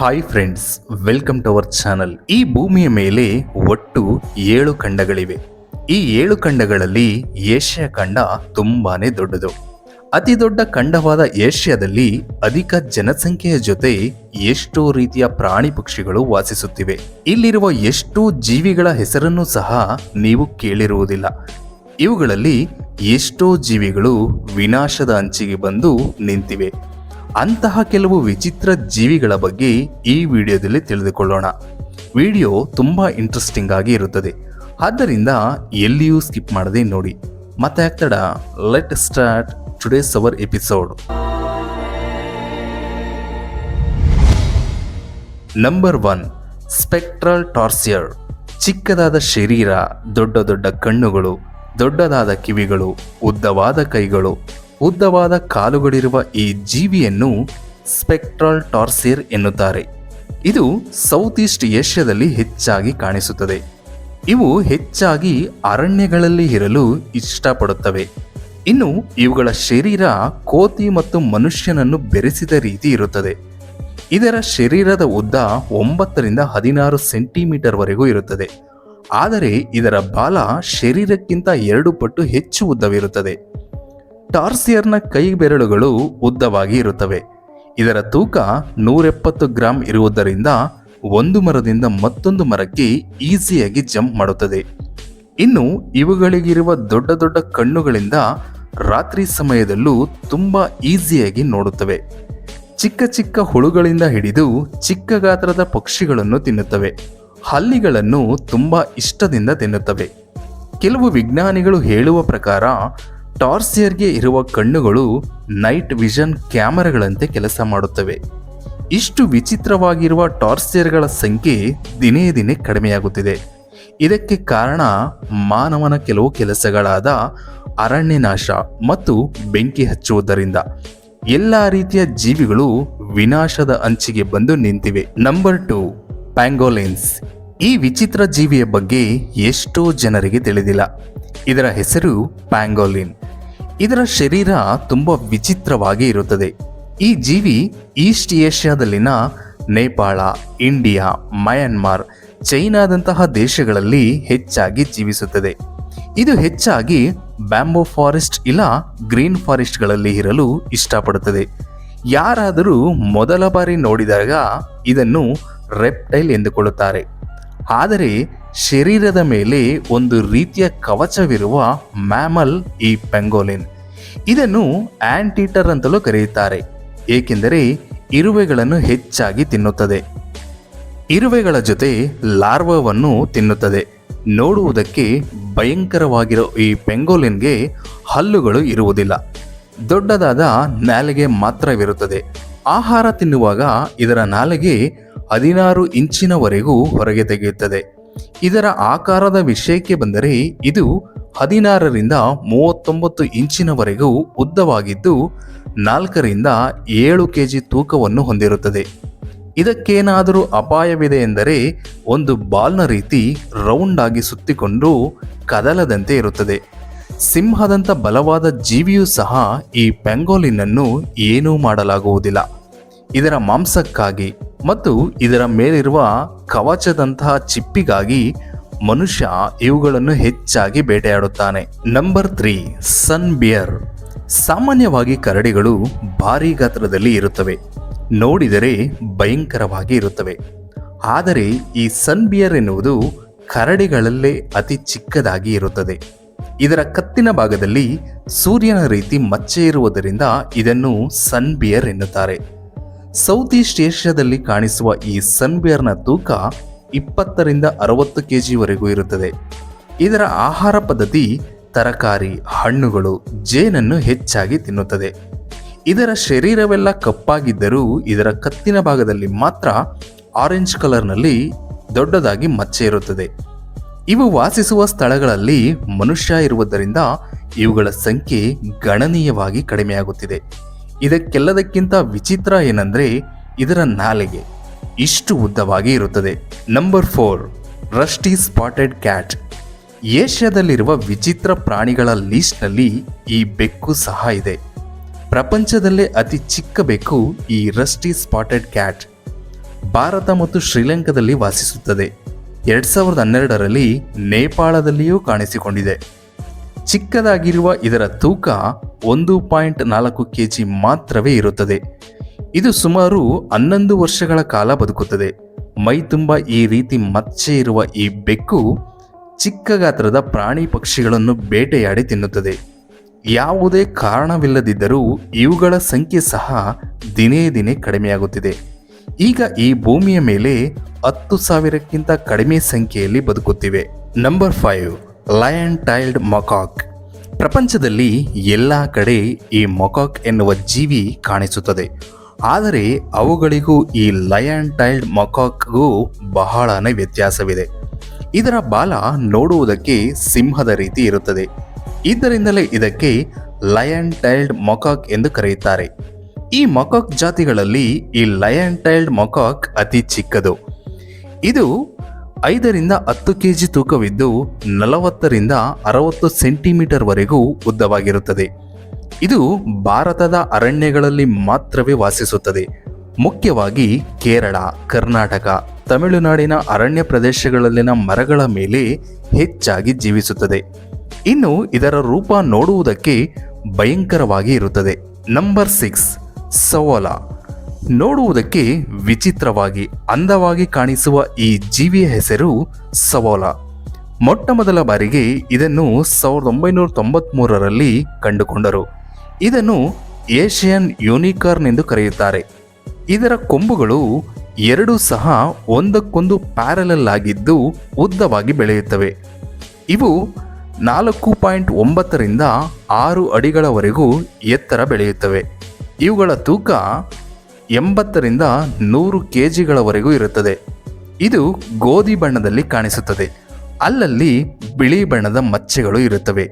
Hi friends welcome to our channel ಈ ಭೂಮಿಯ ಮೇಲೆ ಒಟ್ಟು ಏಳು ಖಂಡಗಳಿವೆ. ಈ ಏಳು ಖಂಡಗಳಲ್ಲಿ ಏಷ್ಯಾ ಖಂಡ ತುಂಬಾನೇ ದೊಡ್ಡದು. ಅತಿ ದೊಡ್ಡ ಖಂಡವಾದ ಏಷ್ಯಾದಲ್ಲಿ ಅಧಿಕ ಜನಸಂಖ್ಯೆಯ ಜೊತೆ ಎಷ್ಟೋ ರೀತಿಯ ಪ್ರಾಣಿ ಪಕ್ಷಿಗಳು ವಾಸಿಸುತ್ತಿವೆ. ಇಲ್ಲಿರುವ ಎಷ್ಟೋ ಜೀವಿಗಳ ಹೆಸರನ್ನು ಸಹ ನೀವು ಕೇಳಿರುವುದಿಲ್ಲ. ಇವುಗಳಲ್ಲಿ ಎಷ್ಟೋ ಜೀವಿಗಳು ವಿನಾಶದ ಅಂಚಿಗೆ ಬಂದು ನಿಂತಿವೆ. ಅಂತಹ ಕೆಲವು ವಿಚಿತ್ರ ಜೀವಿಗಳ ಬಗ್ಗೆ ಈ ವಿಡಿಯೋದಲ್ಲಿ ತಿಳಿದುಕೊಳ್ಳೋಣ. ವಿಡಿಯೋ ತುಂಬ ಇಂಟ್ರೆಸ್ಟಿಂಗ್ ಆಗಿ ಇರುತ್ತದೆ. ಆದ್ದರಿಂದ ಎಲ್ಲಿಯೂ ಸ್ಕಿಪ್ ಮಾಡದೆ ನೋಡಿ. ಮತ್ತೆ ಆಗ್ತಡ let start today's our episode number one spectral tarsier ಚಿಕ್ಕದಾದ ಶರೀರ, ದೊಡ್ಡ ದೊಡ್ಡ ಕಣ್ಣುಗಳು, ದೊಡ್ಡದಾದ ಕಿವಿಗಳು, ಉದ್ದವಾದ ಕೈಗಳು ಉದ್ದವಾದ ಕಾಲುಗಳಿರುವ ಈ ಜೀವಿಯನ್ನು ಸ್ಪೆಕ್ಟ್ರಲ್ ಟಾರ್ಸಿರ್ ಎನ್ನುತ್ತಾರೆ. ಇದು ಸೌತ್ ಈಸ್ಟ್ ಏಷ್ಯಾದಲ್ಲಿ ಹೆಚ್ಚಾಗಿ ಕಾಣಿಸುತ್ತದೆ. ಇವು ಹೆಚ್ಚಾಗಿ ಅರಣ್ಯಗಳಲ್ಲಿ ಇರಲು ಇಷ್ಟಪಡುತ್ತವೆ. ಇನ್ನು ಇವುಗಳ ಶರೀರ ಕೋತಿ ಮತ್ತು ಮನುಷ್ಯನನ್ನು ಬೆರೆಸಿದ ರೀತಿ ಇರುತ್ತದೆ. ಇದರ ಶರೀರದ ಉದ್ದ ಒಂಬತ್ತರಿಂದ ಹದಿನಾರು ಸೆಂಟಿಮೀಟರ್ ವರೆಗೂ ಇರುತ್ತದೆ. ಆದರೆ ಇದರ ಬಾಲ ಶರೀರಕ್ಕಿಂತ ಎರಡು ಪಟ್ಟು ಹೆಚ್ಚು ಉದ್ದವಿರುತ್ತದೆ. ಟಾರ್ಸಿಯರ್ನ ಕೈ ಬೆರಳುಗಳು ಉದ್ದವಾಗಿ ಇರುತ್ತವೆ. ಇದರ ತೂಕ ನೂರೆಪ್ಪತ್ತು ಗ್ರಾಂ ಇರುವುದರಿಂದ ಒಂದು ಮರದಿಂದ ಮತ್ತೊಂದು ಮರಕ್ಕೆ ಈಸಿಯಾಗಿ ಜಂಪ್ ಮಾಡುತ್ತದೆ. ಇನ್ನು ಇವುಗಳಿಗಿರುವ ದೊಡ್ಡ ದೊಡ್ಡ ಕಣ್ಣುಗಳಿಂದ ರಾತ್ರಿ ಸಮಯದಲ್ಲೂ ತುಂಬ ಈಸಿಯಾಗಿ ನೋಡುತ್ತವೆ. ಚಿಕ್ಕ ಚಿಕ್ಕ ಹುಳುಗಳಿಂದ ಹಿಡಿದು ಚಿಕ್ಕ ಗಾತ್ರದ ಪಕ್ಷಿಗಳನ್ನು ತಿನ್ನುತ್ತವೆ. ಹಲ್ಲಿಗಳನ್ನು ತುಂಬ ಇಷ್ಟದಿಂದ ತಿನ್ನುತ್ತವೆ. ಕೆಲವು ವಿಜ್ಞಾನಿಗಳು ಹೇಳುವ ಪ್ರಕಾರ ಟಾರ್ಸಿಯರ್ಗೆ ಇರುವ ಕಣ್ಣುಗಳು ನೈಟ್ ವಿಷನ್ ಕ್ಯಾಮರಾಗಳಂತೆ ಕೆಲಸ ಮಾಡುತ್ತವೆ. ಇಷ್ಟು ವಿಚಿತ್ರವಾಗಿರುವ ಟಾರ್ಸಿಯರ್ಗಳ ಸಂಖ್ಯೆ ದಿನೇ ದಿನೇ ಕಡಿಮೆಯಾಗುತ್ತಿದೆ. ಇದಕ್ಕೆ ಕಾರಣ ಮಾನವನ ಕೆಲವು ಕೆಲಸಗಳಾದ ಅರಣ್ಯನಾಶ ಮತ್ತು ಬೆಂಕಿ ಹಚ್ಚುವುದರಿಂದ. ಎಲ್ಲ ರೀತಿಯ ಜೀವಿಗಳು ವಿನಾಶದ ಅಂಚಿಗೆ ಬಂದು ನಿಂತಿವೆ. ನಂಬರ್ ಟು ಪ್ಯಾಂಗೋಲಿನ್ಸ್ ಈ ವಿಚಿತ್ರ ಜೀವಿಯ ಬಗ್ಗೆ ಎಷ್ಟೋ ಜನರಿಗೆ ತಿಳಿದಿಲ್ಲ. ಇದರ ಹೆಸರು ಪ್ಯಾಂಗೋಲಿನ್. ಇದರ ಶರೀರ ತುಂಬ ವಿಚಿತ್ರವಾಗಿ ಇರುತ್ತದೆ. ಈ ಜೀವಿ ಈಸ್ಟ್ ಏಷ್ಯಾದಲ್ಲಿನ ನೇಪಾಳ, ಇಂಡಿಯಾ, ಮಯನ್ಮಾರ್, ಚೈನಾದಂತಹ ದೇಶಗಳಲ್ಲಿ ಹೆಚ್ಚಾಗಿ ಜೀವಿಸುತ್ತದೆ. ಇದು ಹೆಚ್ಚಾಗಿ ಬ್ಯಾಂಬೋ ಫಾರೆಸ್ಟ್ ಇಲ್ಲ ಗ್ರೀನ್ ಫಾರೆಸ್ಟ್ಗಳಲ್ಲಿ ಇರಲು ಇಷ್ಟಪಡುತ್ತದೆ. ಯಾರಾದರೂ ಮೊದಲ ಬಾರಿ ನೋಡಿದಾಗ ಇದನ್ನು ರೆಪ್ಟೈಲ್ ಎಂದುಕೊಳ್ಳುತ್ತಾರೆ. ಆದರೆ ಶರೀರದ ಮೇಲೆ ಒಂದು ರೀತಿಯ ಕವಚವಿರುವ ಮ್ಯಾಮಲ್ ಈ ಪೆಂಗೋಲಿನ್. ಇದನ್ನು ಆಂಟೀಟರ್ ಅಂತಲೂ ಕರೆಯುತ್ತಾರೆ, ಏಕೆಂದರೆ ಇರುವೆಗಳನ್ನು ಹೆಚ್ಚಾಗಿ ತಿನ್ನುತ್ತದೆ. ಇರುವೆಗಳ ಜೊತೆ ಲಾರ್ವವನ್ನು ತಿನ್ನುತ್ತದೆ. ನೋಡುವುದಕ್ಕೆ ಭಯಂಕರವಾಗಿರೋ ಈ ಪೆಂಗೋಲಿನ್ಗೆ ಹಲ್ಲುಗಳು ಇರುವುದಿಲ್ಲ. ದೊಡ್ಡದಾದ ನಾಲಿಗೆ ಮಾತ್ರವಿರುತ್ತದೆ. ಆಹಾರ ತಿನ್ನುವಾಗ ಇದರ ನಾಲಿಗೆ ಹದಿನಾರು ಇಂಚಿನವರೆಗೂ ಹೊರಗೆ ತೆಗೆಯುತ್ತದೆ. ಇದರ ಆಕಾರದ ವಿಷಯಕ್ಕೆ ಬಂದರೆ ಇದು ಹದಿನಾರರಿಂದ ಮೂವತ್ತೊಂಬತ್ತು ಇಂಚಿನವರೆಗೂ ಉದ್ದವಾಗಿದ್ದು, ನಾಲ್ಕರಿಂದ ಏಳು ಕೆ ಜಿ ತೂಕವನ್ನು ಹೊಂದಿರುತ್ತದೆ. ಇದಕ್ಕೇನಾದರೂ ಅಪಾಯವಿದೆ ಎಂದರೆ ಒಂದು ಬಾಲ್ನ ರೀತಿ ರೌಂಡ್ ಆಗಿ ಸುತ್ತಿಕೊಂಡು ಕದಲದಂತೆ ಇರುತ್ತದೆ. ಸಿಂಹದಂತ ಬಲವಾದ ಜೀವಿಯೂ ಸಹ ಈ ಪೆಂಗೋಲಿನನ್ನು ಏನೂ ಮಾಡಲಾಗುವುದಿಲ್ಲ. ಇದರ ಮಾಂಸಕ್ಕಾಗಿ ಮತ್ತು ಇದರ ಮೇಲಿರುವ ಕವಚದಂತಹ ಚಿಪ್ಪಿಗಾಗಿ ಮನುಷ್ಯ ಇವುಗಳನ್ನು ಹೆಚ್ಚಾಗಿ ಬೇಟೆಯಾಡುತ್ತಾನೆ. ನಂಬರ್ ತ್ರೀ ಸನ್ ಬಿಯರ್ ಸಾಮಾನ್ಯವಾಗಿ ಕರಡಿಗಳು ಭಾರಿ ಗಾತ್ರದಲ್ಲಿ ಇರುತ್ತವೆ. ನೋಡಿದರೆ ಭಯಂಕರವಾಗಿ ಇರುತ್ತವೆ. ಆದರೆ ಈ ಸನ್ ಬಿಯರ್ ಎನ್ನುವುದು ಕರಡಿಗಳಲ್ಲೇ ಅತಿ ಚಿಕ್ಕದಾಗಿ ಇರುತ್ತದೆ. ಇದರ ಕತ್ತಿನ ಭಾಗದಲ್ಲಿ ಸೂರ್ಯನ ರೀತಿ ಮಚ್ಚೆ ಇರುವುದರಿಂದ ಇದನ್ನು ಸನ್ ಬಿಯರ್ ಎನ್ನುತ್ತಾರೆ. ಸೌತ್ ಈಸ್ಟ್ ಏಷ್ಯಾದಲ್ಲಿ ಕಾಣಿಸುವ ಈ ಸನ್ಬಿಯರ್ನ ತೂಕ ಇಪ್ಪತ್ತರಿಂದ ಅರವತ್ತು ಕೆ ಜಿವರೆಗೂ ಇರುತ್ತದೆ. ಇದರ ಆಹಾರ ಪದ್ಧತಿ ತರಕಾರಿ, ಹಣ್ಣುಗಳು, ಜೇನನ್ನು ಹೆಚ್ಚಾಗಿ ತಿನ್ನುತ್ತದೆ. ಇದರ ಶರೀರವೆಲ್ಲ ಕಪ್ಪಾಗಿದ್ದರೂ ಇದರ ಕತ್ತಿನ ಭಾಗದಲ್ಲಿ ಮಾತ್ರ ಆರೆಂಜ್ ಕಲರ್ನಲ್ಲಿ ದೊಡ್ಡದಾಗಿ ಮಚ್ಚೆ ಇರುತ್ತದೆ. ಇವು ವಾಸಿಸುವ ಸ್ಥಳಗಳಲ್ಲಿ ಮನುಷ್ಯ ಇರುವುದರಿಂದ ಇವುಗಳ ಸಂಖ್ಯೆ ಗಣನೀಯವಾಗಿ ಕಡಿಮೆಯಾಗುತ್ತಿದೆ. ಇದಕ್ಕೆಲ್ಲದಕ್ಕಿಂತ ವಿಚಿತ್ರ ಏನಂದ್ರೆ ಇದರ ನಾಲಿಗೆ ಇಷ್ಟು ಉದ್ದವಾಗಿ ಇರುತ್ತದೆ. Number four rusty spotted cat ಏಷ್ಯಾದಲ್ಲಿರುವ ವಿಚಿತ್ರ ಪ್ರಾಣಿಗಳ ಲೀಸ್ಟ್ನಲ್ಲಿ ಈ ಬೆಕ್ಕು ಸಹ ಇದೆ. ಪ್ರಪಂಚದಲ್ಲೇ ಅತಿ ಚಿಕ್ಕ ಬೆಕ್ಕು ಈ ರಸ್ಟಿ ಸ್ಪಾಟೆಡ್ ಕ್ಯಾಟ್ ಭಾರತ ಮತ್ತು ಶ್ರೀಲಂಕಾದಲ್ಲಿ ವಾಸಿಸುತ್ತದೆ. ಎರಡ್ ಸಾವಿರದ ಹನ್ನೆರಡರಲ್ಲಿ ನೇಪಾಳದಲ್ಲಿಯೂ ಕಾಣಿಸಿಕೊಂಡಿದೆ. ಚಿಕ್ಕದಾಗಿರುವ ಇದರ ತೂಕ ಒಂದು ಪಾಯಿಂಟ್ ನಾಲ್ಕು ಕೆಜಿ ಮಾತ್ರವೇ ಇರುತ್ತದೆ. ಇದು ಸುಮಾರು ಹನ್ನೊಂದು ವರ್ಷಗಳ ಕಾಲ ಬದುಕುತ್ತದೆ. ಮೈ ತುಂಬ ಈ ರೀತಿ ಮಚ್ಚೆ ಇರುವ ಈ ಬೆಕ್ಕು ಚಿಕ್ಕ ಗಾತ್ರದ ಪ್ರಾಣಿ ಪಕ್ಷಿಗಳನ್ನು ಬೇಟೆಯಾಡಿ ತಿನ್ನುತ್ತದೆ. ಯಾವುದೇ ಕಾರಣವಿಲ್ಲದಿದ್ದರೂ ಇವುಗಳ ಸಂಖ್ಯೆ ಸಹ ದಿನೇ ದಿನೇ ಕಡಿಮೆಯಾಗುತ್ತಿದೆ. ಈಗ ಈ ಭೂಮಿಯ ಮೇಲೆ ಹತ್ತು ಸಾವಿರಕ್ಕಿಂತ ಕಡಿಮೆ ಸಂಖ್ಯೆಯಲ್ಲಿ ಬದುಕುತ್ತಿವೆ. Number five. Lion tailed macaque ಪ್ರಪಂಚದಲ್ಲಿ ಎಲ್ಲ ಕಡೆ ಈ ಮೊಕಾಕ್ ಎನ್ನುವ ಜೀವಿ ಕಾಣಿಸುತ್ತದೆ. ಆದರೆ ಅವುಗಳಿಗೂ ಈ ಲಯನ್ ಟೈಲ್ಡ್ ಮೊಕಾಕ್ಗೂ ಬಹಳನೇ ವ್ಯತ್ಯಾಸವಿದೆ. ಇದರ ಬಾಲ ನೋಡುವುದಕ್ಕೆ ಸಿಂಹದ ರೀತಿ ಇರುತ್ತದೆ. ಇದರಿಂದಲೇ ಇದಕ್ಕೆ ಲಯನ್ ಟೈಲ್ಡ್ ಮೊಕಾಕ್ ಎಂದು ಕರೆಯುತ್ತಾರೆ. ಈ ಮೊಕಾಕ್ ಜಾತಿಗಳಲ್ಲಿ ಈ ಲಯನ್ ಟೈಲ್ಡ್ ಮೊಕಾಕ್ ಅತಿ ಚಿಕ್ಕದು. ಇದು ಐದರಿಂದ ಹತ್ತು ಕೆಜಿ ತೂಕವಿದ್ದು ನಲವತ್ತರಿಂದ ಅರವತ್ತು ಸೆಂಟಿಮೀಟರ್ವರೆಗೂ ಉದ್ದವಾಗಿರುತ್ತದೆ. ಇದು ಭಾರತದ ಅರಣ್ಯಗಳಲ್ಲಿ ಮಾತ್ರವೇ ವಾಸಿಸುತ್ತದೆ. ಮುಖ್ಯವಾಗಿ ಕೇರಳ, ಕರ್ನಾಟಕ, ತಮಿಳುನಾಡಿನ ಅರಣ್ಯ ಪ್ರದೇಶಗಳಲ್ಲಿನ ಮರಗಳ ಮೇಲೆ ಹೆಚ್ಚಾಗಿ ಜೀವಿಸುತ್ತದೆ. ಇನ್ನು ಇದರ ರೂಪ ನೋಡುವುದಕ್ಕೆ ಭಯಂಕರವಾಗಿ ಇರುತ್ತದೆ. Number six, saola. ನೋಡುವುದಕ್ಕೆ ವಿಚಿತ್ರವಾಗಿ ಅಂದವಾಗಿ ಕಾಣಿಸುವ ಈ ಜೀವಿಯ ಹೆಸರು ಸವೋಲ. ಮೊಟ್ಟ ಮೊದಲ ಬಾರಿಗೆ ಇದನ್ನು ಸಾವಿರದ ಒಂಬೈನೂರ ತೊಂಬತ್ಮೂರರಲ್ಲಿ ಕಂಡುಕೊಂಡರು. ಇದನ್ನು ಏಷಿಯನ್ ಯೂನಿಕಾರ್ನ್ ಎಂದು ಕರೆಯುತ್ತಾರೆ. ಇದರ ಕೊಂಬುಗಳು ಎರಡೂ ಸಹ ಒಂದಕ್ಕೊಂದು ಪ್ಯಾರಲಲ್ ಆಗಿದ್ದು ಉದ್ದವಾಗಿ ಬೆಳೆಯುತ್ತವೆ. ಇವು ನಾಲ್ಕು ಪಾಯಿಂಟ್ ಒಂಬತ್ತರಿಂದ ಆರು ಅಡಿಗಳವರೆಗೂ ಎತ್ತರ ಬೆಳೆಯುತ್ತವೆ. ಇವುಗಳ ತೂಕ ಎಂಬತ್ತರಿಂದ ನೂರು ಕೆ ಜಿಗಳವರೆಗೂ ಇರುತ್ತದೆ. ಇದು ಗೋಧಿ ಬಣ್ಣದಲ್ಲಿ ಕಾಣಿಸುತ್ತದೆ. ಅಲ್ಲಲ್ಲಿ ಬಿಳಿ ಬಣ್ಣದ ಮಚ್ಚೆಗಳು ಇರುತ್ತವೆ.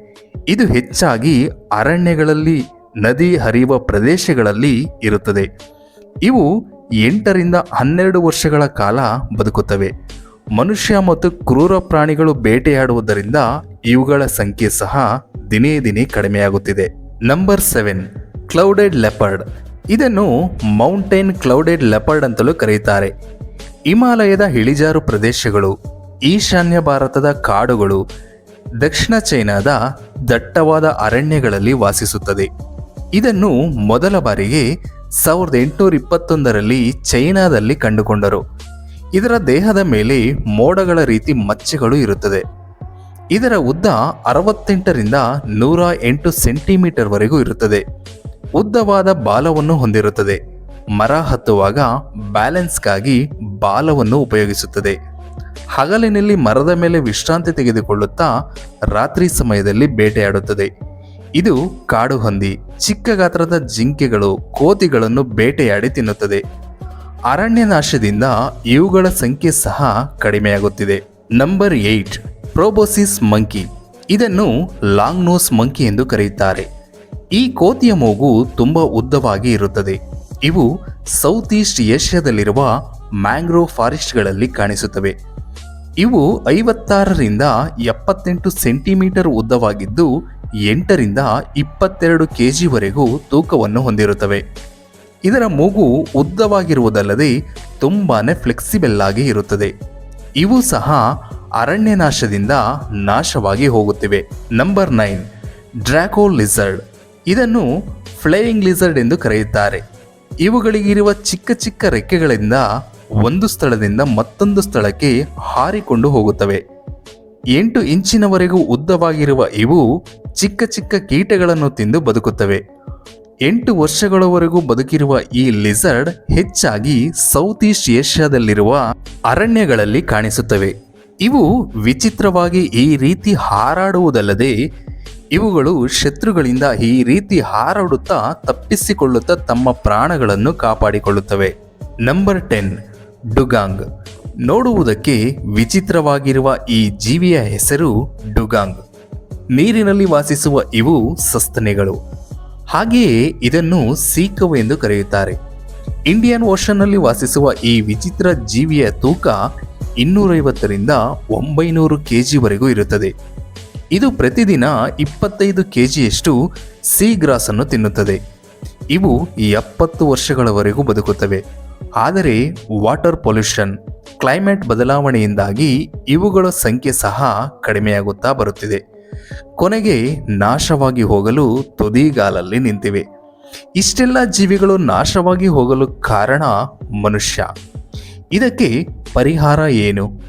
ಇದು ಹೆಚ್ಚಾಗಿ ಅರಣ್ಯಗಳಲ್ಲಿ, ನದಿ ಹರಿಯುವ ಪ್ರದೇಶಗಳಲ್ಲಿ ಇರುತ್ತದೆ. ಇವು ಎಂಟರಿಂದ ಹನ್ನೆರಡು ವರ್ಷಗಳ ಕಾಲ ಬದುಕುತ್ತವೆ. ಮನುಷ್ಯ ಮತ್ತು ಕ್ರೂರ ಪ್ರಾಣಿಗಳು ಬೇಟೆಯಾಡುವುದರಿಂದ ಇವುಗಳ ಸಂಖ್ಯೆ ಸಹ ದಿನೇ ದಿನೇ ಕಡಿಮೆಯಾಗುತ್ತಿದೆ. Number seven, clouded leopard. ಇದನ್ನು ಮೌಂಟೇನ್ ಕ್ಲೌಡೆಡ್ ಲೆಪರ್ಡ್ ಅಂತಲೂ ಕರೆಯುತ್ತಾರೆ ಹಿಮಾಲಯದ ಇಳಿಜಾರು ಪ್ರದೇಶಗಳು, ಈಶಾನ್ಯ ಭಾರತದ ಕಾಡುಗಳು, ದಕ್ಷಿಣ ಚೈನಾದ ದಟ್ಟವಾದ ಅರಣ್ಯಗಳಲ್ಲಿ ವಾಸಿಸುತ್ತದೆ. ಇದನ್ನು ಮೊದಲ ಬಾರಿಗೆ ಸಾವಿರದ ಎಂಟುನೂರ ಇಪ್ಪತ್ತೊಂದರಲ್ಲಿ ಚೈನಾದಲ್ಲಿ ಕಂಡುಕೊಂಡರು. ಇದರ ದೇಹದ ಮೇಲೆ ಮೋಡಗಳ ರೀತಿ ಮಚ್ಚೆಗಳು ಇರುತ್ತದೆ. ಇದರ ಉದ್ದ ಅರವತ್ತೆಂಟರಿಂದ ನೂರ ಎಂಟು ಸೆಂಟಿಮೀಟರ್ವರೆಗೂ ಇರುತ್ತದೆ. ಉದ್ದವಾದ ಬಾಲವನ್ನು ಹೊಂದಿರುತ್ತದೆ. ಮರ ಹತ್ತುವಾಗ ಬ್ಯಾಲೆನ್ಸ್ಗಾಗಿ ಬಾಲವನ್ನು ಉಪಯೋಗಿಸುತ್ತದೆ. ಹಗಲಿನಲ್ಲಿ ಮರದ ಮೇಲೆ ವಿಶ್ರಾಂತಿ ತೆಗೆದುಕೊಳ್ಳುತ್ತಾ ರಾತ್ರಿ ಸಮಯದಲ್ಲಿ ಬೇಟೆಯಾಡುತ್ತದೆ. ಇದು ಕಾಡು ಹಂದಿ, ಚಿಕ್ಕ ಗಾತ್ರದ ಜಿಂಕೆಗಳು, ಕೋತಿಗಳನ್ನು ಬೇಟೆಯಾಡಿ ತಿನ್ನುತ್ತದೆ. ಅರಣ್ಯ ನಾಶದಿಂದ ಇವುಗಳ ಸಂಖ್ಯೆ ಸಹ ಕಡಿಮೆಯಾಗುತ್ತಿದೆ. Number eight proboscis monkey. ಇದನ್ನು ಲಾಂಗ್ ನೋಸ್ ಮಂಕಿ ಎಂದು ಕರೆಯುತ್ತಾರೆ. ಈ ಕೋತಿಯ ಮೂಗು ತುಂಬ ಉದ್ದವಾಗಿ ಇರುತ್ತದೆ. ಇವು ಸೌತ್ ಈಸ್ಟ್ ಏಷ್ಯಾದಲ್ಲಿರುವ ಮ್ಯಾಂಗ್ರೋವ್ ಫಾರೆಸ್ಟ್ಗಳಲ್ಲಿ ಕಾಣಿಸುತ್ತವೆ. ಇವು ಐವತ್ತಾರರಿಂದ ಎಪ್ಪತ್ತೆಂಟು ಸೆಂಟಿಮೀಟರ್ ಉದ್ದವಾಗಿದ್ದು, ಎಂಟರಿಂದ ಇಪ್ಪತ್ತೆರಡು ಕೆ ಜಿವರೆಗೂ ತೂಕವನ್ನು ಹೊಂದಿರುತ್ತವೆ. ಇದರ ಮೂಗು ಉದ್ದವಾಗಿರುವುದಲ್ಲದೆ ತುಂಬಾ ಫ್ಲೆಕ್ಸಿಬಲ್ ಆಗಿ ಇರುತ್ತದೆ. ಇವು ಸಹ ಅರಣ್ಯನಾಶದಿಂದ ನಾಶವಾಗಿ ಹೋಗುತ್ತಿವೆ. Number nine, draco lizard. ಇದನ್ನು ಫ್ಲೈಯಿಂಗ್ ಲಿಸರ್ಡ್ ಎಂದು ಕರೆಯುತ್ತಾರೆ. ಇವುಗಳಿಗಿರುವ ಚಿಕ್ಕ ಚಿಕ್ಕ ರೆಕ್ಕೆಗಳಿಂದ ಒಂದು ಸ್ಥಳದಿಂದ ಮತ್ತೊಂದು ಸ್ಥಳಕ್ಕೆ ಹಾರಿಕೊಂಡು ಹೋಗುತ್ತವೆ. ಎಂಟು ಇಂಚಿನವರೆಗೂ ಉದ್ದವಾಗಿರುವ ಇವು ಚಿಕ್ಕ ಚಿಕ್ಕ ಕೀಟಗಳನ್ನು ತಿಂದು ಬದುಕುತ್ತವೆ. ಎಂಟು ವರ್ಷಗಳವರೆಗೂ ಬದುಕಿರುವ ಈ ಲಿಸರ್ಡ್ ಹೆಚ್ಚಾಗಿ ಸೌತ್ ಈಸ್ಟ್ ಏಷ್ಯಾದಲ್ಲಿರುವ ಅರಣ್ಯಗಳಲ್ಲಿ ಕಾಣಿಸುತ್ತವೆ. ಇವು ವಿಚಿತ್ರವಾಗಿ ಈ ರೀತಿ ಹಾರಾಡುವುದಲ್ಲದೆ ಇವುಗಳು ಶತ್ರುಗಳಿಂದ ಈ ರೀತಿ ಹಾರಾಡುತ್ತಾ ತಪ್ಪಿಸಿಕೊಳ್ಳುತ್ತಾ ತಮ್ಮ ಪ್ರಾಣಗಳನ್ನು ಕಾಪಾಡಿಕೊಳ್ಳುತ್ತವೆ. ನಂಬರ್ ಟೆನ್ ಡುಗಾಂಗ್ ನೋಡುವುದಕ್ಕೆ ವಿಚಿತ್ರವಾಗಿರುವ ಈ ಜೀವಿಯ ಹೆಸರು ಡುಗಾಂಗ್. ನೀರಿನಲ್ಲಿ ವಾಸಿಸುವ ಇವು ಸಸ್ತನೆಗಳು. ಹಾಗೆಯೇ ಇದನ್ನು ಸೀಕವು ಎಂದು ಕರೆಯುತ್ತಾರೆ. ಇಂಡಿಯನ್ ಓಷನ್ನಲ್ಲಿ ವಾಸಿಸುವ ಈ ವಿಚಿತ್ರ ಜೀವಿಯ ತೂಕ ಇನ್ನೂರೈವತ್ತರಿಂದ ಒಂಬೈನೂರು ಕೆಜಿವರೆಗೂ ಇರುತ್ತದೆ. ಇದು ಪ್ರತಿದಿನ ಇಪ್ಪತ್ತೈದು ಕೆಜಿಯಷ್ಟು ಸೀ ಗ್ರಾಸ್ ಅನ್ನು ತಿನ್ನುತ್ತದೆ. ಇವು ಎಪ್ಪತ್ತು ವರ್ಷಗಳವರೆಗೂ ಬದುಕುತ್ತವೆ. ಆದರೆ ವಾಟರ್ ಪೊಲ್ಯೂಷನ್, ಕ್ಲೈಮೇಟ್ ಬದಲಾವಣೆಯಿಂದಾಗಿ ಇವುಗಳ ಸಂಖ್ಯೆ ಸಹ ಕಡಿಮೆಯಾಗುತ್ತಾ ಬರುತ್ತಿದೆ. ಕೊನೆಗೆ ನಾಶವಾಗಿ ಹೋಗಲು ತುದಿಗಾಲಲ್ಲಿ ನಿಂತಿವೆ. ಇಷ್ಟೆಲ್ಲ ಜೀವಿಗಳು ನಾಶವಾಗಿ ಹೋಗಲು ಕಾರಣ ಮನುಷ್ಯ. ಇದಕ್ಕೆ ಪರಿಹಾರ ಏನು?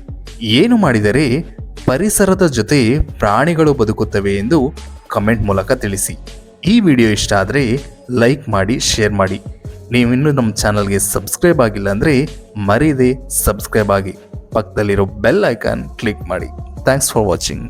ಏನು ಮಾಡಿದರೆ ಪರಿಸರದ ಜೊತೆ ಪ್ರಾಣಿಗಳು ಬದುಕುತ್ತವೆ ಎಂದು ಕಮೆಂಟ್ ಮೂಲಕ ತಿಳಿಸಿ. ಈ ವಿಡಿಯೋ ಇಷ್ಟ ಆದರೆ ಲೈಕ್ ಮಾಡಿ, ಶೇರ್ ಮಾಡಿ. ನೀವಿನ್ನೂ ನಮ್ಮ ಚಾನಲ್ಗೆ ಸಬ್ಸ್ಕ್ರೈಬ್ ಆಗಿಲ್ಲ ಅಂದರೆ ಮರೀದೆ, ಸಬ್ಸ್ಕ್ರೈಬ್ ಆಗಿ. ಪಕ್ಕದಲ್ಲಿರೋ ಬೆಲ್ ಐಕಾನ್ ಕ್ಲಿಕ್ ಮಾಡಿ. Thanks for watching.